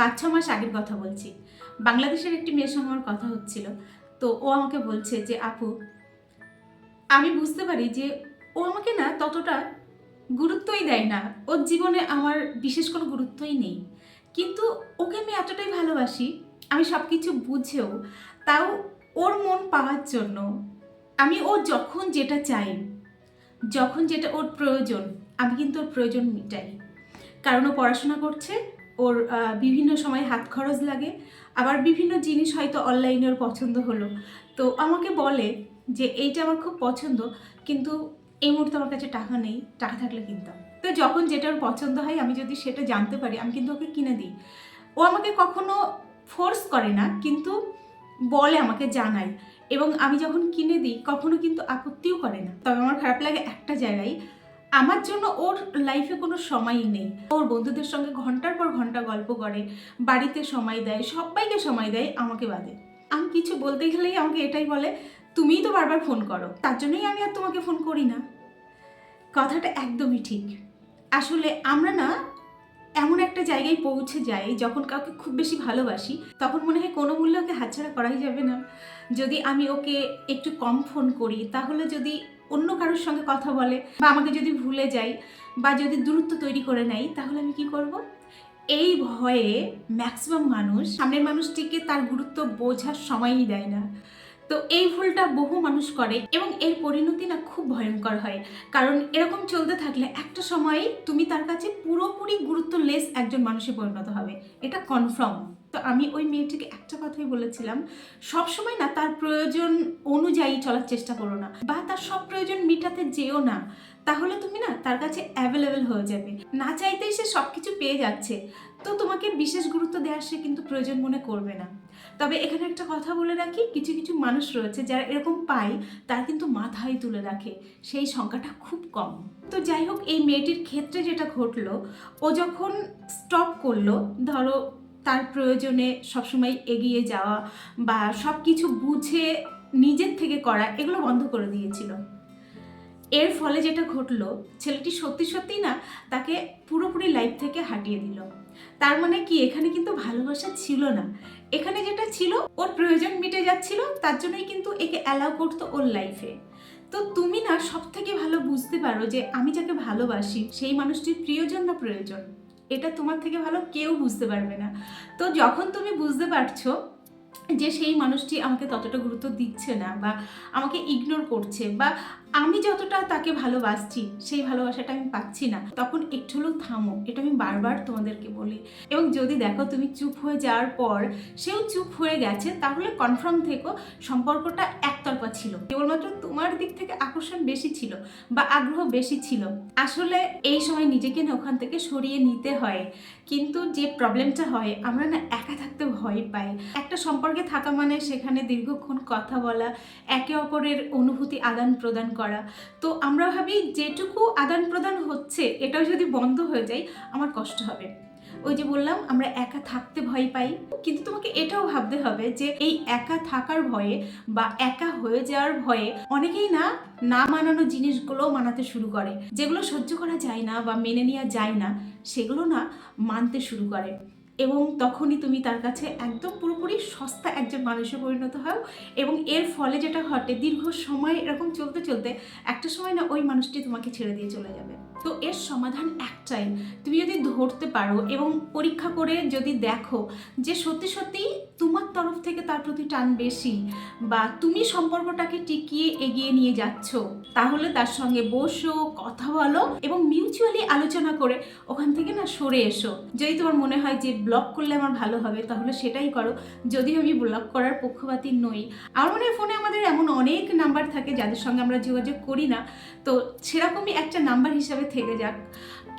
পাঁচ ছ মাস আগের কথা বলছি। বাংলাদেশের একটি মেয়ের সঙ্গে আমার কথা হচ্ছিল। তো ও আমাকে বলছে যে, আপু, আমি বুঝতে পারি যে ও আমাকে না ততটা গুরুত্বই দেয় না। ওর জীবনে আমার বিশেষ কোনো গুরুত্বই নেই। কিন্তু ওকে আমি এতটাই ভালোবাসি, আমি সব কিছু বুঝেও, তাও ওর মন পাওয়ার জন্য। আমি ও যখন যেটা চাই, যখন যেটা ওর প্রয়োজন, আমি কিন্তু ওর প্রয়োজন মিটাই। কারণ ও পড়াশোনা করছে ওর বিভিন্ন সময় হাত খরচ লাগে। আবার বিভিন্ন জিনিস হয়তো অনলাইনে ওর পছন্দ হলো। তো আমাকে বলে যে, এইটা আমার খুব পছন্দ, কিন্তু এই মুহূর্তে আমার কাছে টাকা নেই, টাকা থাকলে কিনতাম। তো যখন যেটা ওর পছন্দ হয়, আমি যদি সেটা জানতে পারি, আমি কিন্তু ওকে কিনে দিই। ও আমাকে কখনো ফোর্স করে না, কিন্তু বলে আমাকে জানায়। এবং আমি যখন কিনে দিই, কখনো কিন্তু আপত্তিও করে না। তবে আমার খারাপ লাগে একটা জায়গায় আমার জন্য ওর লাইফে কোনো সময়ই নেই। ওর বন্ধুদের সঙ্গে ঘণ্টার পর ঘণ্টা গল্প করে, বাড়িতে সময় দেয়, সবাইকে সময় দেয়, আমাকে বাদে। আমি কিছু বলতে গেলেই আমাকে এটাই বলে, তুমিই তো বারবার ফোন করো, তার জন্যই আমি আর তোমাকে ফোন করি না। কথাটা একদমই ঠিক। আসলে আমরা না এমন একটা জায়গায় পৌঁছে যাই যখন কাউকে খুব বেশি ভালোবাসি, তখন মনে হয় কোনো মূল্যে ওকে হাতছাড়া করাই যাবে না। যদি আমি ওকে একটু কম ফোন করি, তাহলে যদি অন্য কারোর সঙ্গে কথা বলে বা আমাকে যদি ভুলে যাই বা যদি দূরত্ব তৈরি করে নেয় তাহলে আমি কি করব? এই ভয়ে ম্যাক্সিমাম মানুষ, সামনের মানুষটিকে তার গুরুত্ব বোঝার সময়ই দেয় না। তো এই ভুলটা বহু মানুষ করে এবং এর পরিণতি না খুব ভয়ঙ্কর হয়। কারণ এরকম চলতে থাকলে একটা সময় তুমি তার কাছে পুরোপুরি গুরুত্বলেস একজন মানুষে পরিণত হবে। এটা কনফার্ম তো আমি ওই মেয়েটিকে একটা কথাই বলেছিলাম সবসময় না তার প্রয়োজন অনুযায়ী চলার চেষ্টা করো না বা তার সব প্রয়োজন মেটাতে যেও না। তাহলে তুমি না তার কাছে অ্যাভেলেবেল হয়ে যাবে। না চাইতেই সে সব কিছু পেয়ে যাচ্ছে। তো তোমাকে বিশেষ গুরুত্ব দেওয়ার সে কিন্তু প্রয়োজন মনে করবে না। তবে এখানে একটা কথা বলে রাখি, কিছু কিছু মানুষ রয়েছে যারা এরকম পায় তারা কিন্তু মাথায় তুলে রাখে, সেই সংখ্যাটা খুব কম। তো যাই হোক, এই মেয়েটির ক্ষেত্রে যেটা ঘটলো, ও যখন স্টপ করল, ধরো তার প্রয়োজনে সবসময় এগিয়ে যাওয়া বা সব কিছু বুঝে নিজের থেকে করা, এগুলো বন্ধ করে দিয়েছিল। এর ফলে যেটা ঘটলো, ছেলেটি সত্যি সত্যি না তাকে পুরোপুরি লাইফ থেকে হাঁটিয়ে দিল। তার মানে কি? এখানে কিন্তু ভালোবাসা ছিল না। এখানে যেটা ছিল, ওর প্রয়োজন মিটে যাচ্ছিল, তার জন্যই কিন্তু একে অ্যালাউ করতো ওর লাইফে তো তুমি না সব থেকে ভালো বুঝতে পারো যে আমি যাকে ভালোবাসি, সেই মানুষটির প্রিয়জন না প্রয়োজন। এটা তোমার থেকে ভালো কেউ বুঝতে পারবে না। তো যখন তুমি বুঝতে পারছ যে সেই মানুষটি আমাকে ততটা গুরুত্ব দিচ্ছে না বা আমাকে ইগনোর করছে বা আমি যতটা তাকে ভালোবাসছি, সেই ভালোবাসাটা আমি পাচ্ছি না। তখন একটু হলেও থামো, এটা আমি বারবার তোমাদেরকে বলি। এবং যদি দেখো তুমি চুপ হয়ে যাওয়ার পর, সেও চুপ হয়ে গেছে, তাহলে কনফার্ম থেকো সম্পর্কটা একতরফা ছিল। কেবলমাত্র তোমার দিক থেকে আকর্ষণ বেশি ছিল বা আগ্রহ বেশি ছিল। আসলে এই সময় নিজেকে না ওখান থেকে সরিয়ে নিতে হয়। কিন্তু যে প্রবলেমটা হয়, আমরা না একা থাকতে ভয় পাই। একটা সম্পর্কে থাকা মানে সেখানে দীর্ঘক্ষণ কথা বলা, একে অপরের অনুভূতি আদান প্রদান করা। তো আমরা ভাবি, যেটুকু আদান প্রদান হচ্ছে, এটাও যদি বন্ধ হয়ে যায়, আমার কষ্ট হবে। ওই যে বললাম, আমরা একা থাকতে ভয় পাই। কিন্তু তোমাকে এটাও ভাবতে হবে যে এই একা থাকার ভয়ে বা একা হয়ে যাওয়ার ভয়ে অনেকেই না না মানানো জিনিসগুলো মানাতে শুরু করে। যেগুলো সহ্য করা যায় না বা মেনে নেওয়া যায় না, সেগুলো না মানতে শুরু করে। এবং তখনই তুমি তার কাছে একদম পুরোপুরি সস্তা একজন মানুষে পরিণত হও। এবং এর ফলে যেটা ঘটে, দীর্ঘ সময় এরকম চলতে চলতে একটা সময় না ওই মানুষটি তোমাকে ছেড়ে দিয়ে চলে যাবে। তো এর সমাধান একটাই, তুমি যদি ধরতে পারো এবং পরীক্ষা করে যদি দেখো যে সত্যি সত্যি তোমার তরফ থেকে তার প্রতি টান বেশি বা তুমি সম্পর্কটাকে টিকিয়ে এগিয়ে নিয়ে যাচ্ছ, তাহলে তার সঙ্গে বসো, কথা বলো এবং মিউচুয়ালি আলোচনা করে ওখান থেকে না সরে এসো। যদি তোমার মনে হয় যে ব্লক করলে আমার ভালো হবে, তাহলে সেটাই করো। যদিও আমি ব্লক করার পক্ষপাতী নই। আমার মনে ফোনে আমাদের এমন অনেক নাম্বার থাকে যাদের সঙ্গে আমরা যোগাযোগ করি না। তো সেরকমই একটা নাম্বার হিসাবে থেকে যাক।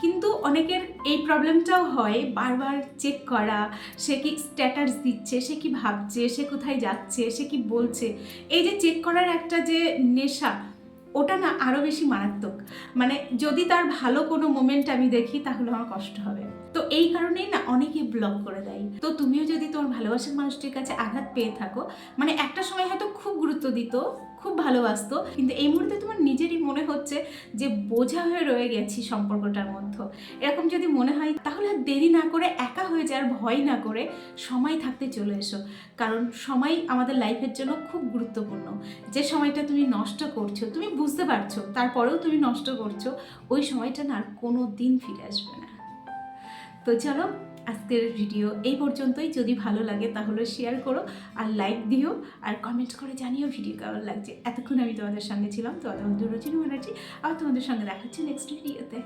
কিন্তু অনেকের এই প্রবলেমটাও হয়, বারবার চেক করা, সে কি স্ট্যাটাস দিচ্ছে, সে কি ভাবছে, সে কোথায় যাচ্ছে, সে কি বলছে। এই যে চেক করার একটা যে নেশা, ওটা না আরও বেশি মারাত্মক। মানে যদি তার ভালো কোনো মোমেন্ট আমি দেখি, তাহলে আমার কষ্ট হবে। তো এই কারণেই না অনেকে ব্লক করে দেয়। তো তুমিও যদি তোমার ভালোবাসার মানুষটির কাছে আঘাত পেয়ে থাকো মানে একটা সময় হয়তো খুব গুরুত্ব দিত, খুব ভালোবাসতো, কিন্তু এই মুহূর্তে তোমার নিজেরই মনে হচ্ছে যে বোঝা হয়ে রয়ে গেছি সম্পর্কটার মধ্যে। এরকম যদি মনে হয়, তাহলে আর দেরি না করে, একা হয়ে যাওয়ার ভয় না করে সময় থাকতে চলে এসো। কারণ সময় আমাদের লাইফের জন্য খুব গুরুত্বপূর্ণ। যে সময়টা তুমি নষ্ট করছ, তুমি বুঝতে পারছ, তারপরেও তুমি নষ্ট করছ, ওই সময়টা না আর কোনো দিন ফিরে আসবে না। তো চলো, আজকের ভিডিও এই পর্যন্তই। যদি ভালো লাগে তাহলে শেয়ার করো আর লাইক দিও আর কমেন্ট করে জানিও ভিডিও কেমন লাগছে। এতক্ষণ আমি তোমাদের সঙ্গে ছিলাম, তোমাদের মধ্যে রচিন ব্যানার্জি। আর তোমাদের সঙ্গে দেখাচ্ছি নেক্সট ভিডিওতে